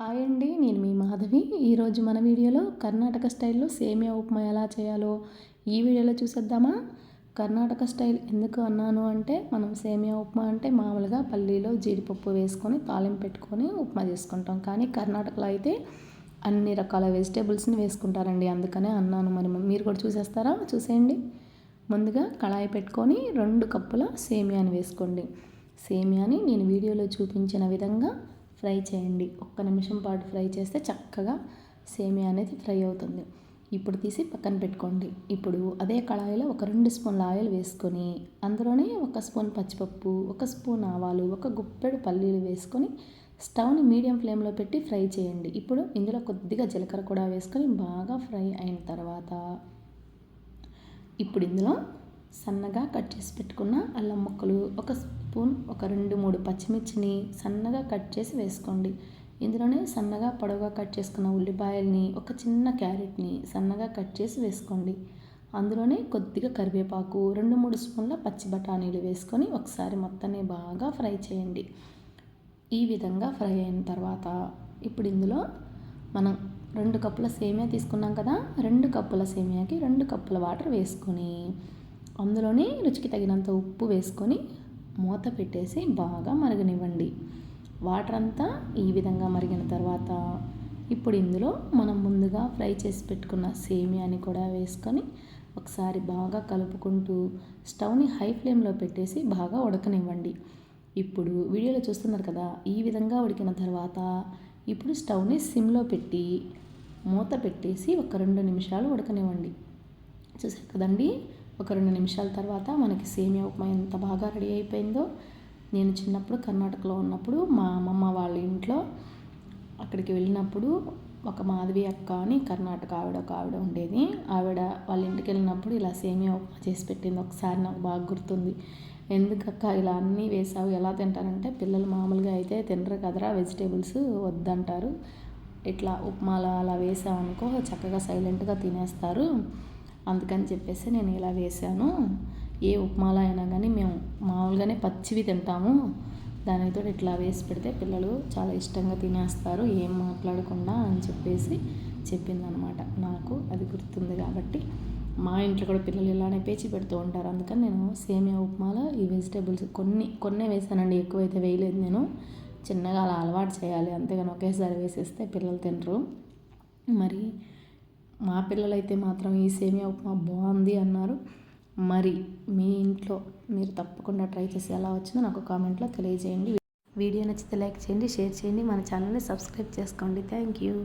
Hi అండి నేను మీ మాధవి. ఈరోజు మన వీడియోలో కర్ణాటక స్టైల్లో సేమియా ఉప్మా ఎలా చేయాలో ఈ వీడియోలో చూసేద్దామా? కర్ణాటక స్టైల్ ఎందుకు అన్నాను అంటే మనం సేమియా ఉప్మా అంటే మామూలుగా పల్లీలో జీడిపప్పు వేసుకొని తాలింపు పెట్టుకొని ఉప్మా చేసుకుంటాం. కానీ కర్ణాటకలో అయితే అన్ని రకాల వెజిటేబుల్స్ని వేసుకుంటారండి. అందుకనే అన్నాను మరి మీరు కూడా చూసేస్తారా? చూసేయండి. ముందుగా కళాయి పెట్టుకొని రెండు కప్పుల సేమియాని వేసుకోండి. సేమియాని నేను వీడియోలో చూపించిన విధంగా ఫ్రై చేయండి. ఒక్క నిమిషం పాటు ఫ్రై చేస్తే చక్కగా సేమియా అనేది ఫ్రై అవుతుంది. ఇప్పుడు తీసి పక్కన పెట్టుకోండి. ఇప్పుడు అదే కళాయిలో ఒక రెండు స్పూన్ల ఆయిల్ వేసుకొని అందులోనే ఒక స్పూన్ పచ్చిపప్పు ఒక స్పూన్ ఆవాలు ఒక గుప్పెడు పల్లీలు వేసుకొని స్టవ్ని మీడియం ఫ్లేమ్లో పెట్టి ఫ్రై చేయండి. ఇప్పుడు ఇందులో కొద్దిగా జీలకర్ర కూడా వేసుకొని బాగా ఫ్రై అయిన తర్వాత ఇప్పుడు ఇందులో సన్నగా కట్ చేసి పెట్టుకున్న అల్లం ముక్కలు ఒక స్పూన్ ఒక రెండు మూడు పచ్చిమిర్చిని సన్నగా కట్ చేసి వేసుకోండి. ఇందులోనే సన్నగా పొడవుగా కట్ చేసుకున్న ఉల్లిపాయల్ని ఒక చిన్న క్యారెట్ని సన్నగా కట్ చేసి వేసుకోండి. అందులోనే కొద్దిగా కరివేపాకు రెండు మూడు స్పూన్ల పచ్చి బఠానీలు వేసుకొని ఒకసారి మొత్తాన్ని బాగా ఫ్రై చేయండి. ఈ విధంగా ఫ్రై అయిన తర్వాత ఇప్పుడు ఇందులో మనం రెండు కప్పుల సేమియా తీసుకున్నాం కదా రెండు కప్పుల సేమియాకి రెండు కప్పుల వాటర్ వేసుకొని అందులోనే రుచికి తగినంత ఉప్పు వేసుకొని మూత పెట్టేసి బాగా మరగనివ్వండి. వాటర్ అంతా ఈ విధంగా మరిగిన తర్వాత ఇప్పుడు ఇందులో మనం ముందుగా ఫ్రై చేసి పెట్టుకున్న సేమియాని కూడా వేసుకొని ఒకసారి బాగా కలుపుకుంటూ స్టవ్ని హై ఫ్లేమ్లో పెట్టేసి బాగా ఉడకనివ్వండి. ఇప్పుడు వీడియోలో చూస్తున్నారు కదా ఈ విధంగా ఉడికిన తర్వాత ఇప్పుడు స్టవ్ని సిమ్లో పెట్టి మూత పెట్టేసి ఒక రెండు నిమిషాలు ఉడకనివ్వండి. చూసారు కదండి? ఒక రెండు నిమిషాల తర్వాత మనకి సేమియా ఉప్మా ఎంత బాగా రెడీ అయిపోయిందో. నేను చిన్నప్పుడు కర్ణాటకలో ఉన్నప్పుడు మా అమ్మమ్మ వాళ్ళ ఇంట్లో అక్కడికి వెళ్ళినప్పుడు ఒక మాధవి అక్క అని కర్ణాటక ఆవిడ ఒక ఆవిడ ఉండేది. ఆవిడ వాళ్ళ ఇంటికి వెళ్ళినప్పుడు ఇలా సేమియా ఉప్మా చేసి పెట్టింది. ఒకసారి నాకు బాగా గుర్తుంది. ఎందుకక్క ఇలా అన్నీ వేసావు? ఎలా తింటారంటే పిల్లలు మామూలుగా అయితే తినరు కదరా వెజిటేబుల్స్ వద్దంటారు. ఇట్లా ఉప్మాలో అలా వేసామనుకో చక్కగా సైలెంట్గా తినేస్తారు. అందుకని చెప్పేసి నేను ఇలా వేసాను ఏ ఉప్మాలో అయినా కానీ మేము మామూలుగానే పచ్చివి తింటాము. దానితో ఇట్లా వేసి పెడితే పిల్లలు చాలా ఇష్టంగా తినేస్తారు. ఏం మాట్లాడకుండా అని చెప్పేసి చెప్పిందనమాట. నాకు అది గుర్తుంది కాబట్టి మా ఇంట్లో కూడా పిల్లలు ఇలానే పేచి పెడుతూ ఉంటారు. అందుకని నేను సేమియా ఉప్మాలో ఈ వెజిటేబుల్స్ కొన్ని కొన్నే వేసానండి ఎక్కువైతే వేయలేదు నేను. చిన్నగా అలా అలవాటు చేయాలి. అంతేగాని ఒకేసారి వేసేస్తే పిల్లలు తినరు. మరి మా పిల్లలైతే మాత్రం ఈ సేమియా ఉప్మా బాగుంది అన్నారు. మరి మీ ఇంట్లో మీరు తప్పకుండా ట్రై చేసి ఎలా వచ్చిందో నాకు కామెంట్లో తెలియజేయండి. వీడియో నచ్చితే లైక్ చేయండి షేర్ చేయండి. మన ఛానల్ని సబ్స్క్రైబ్ చేసుకోండి. Thank you.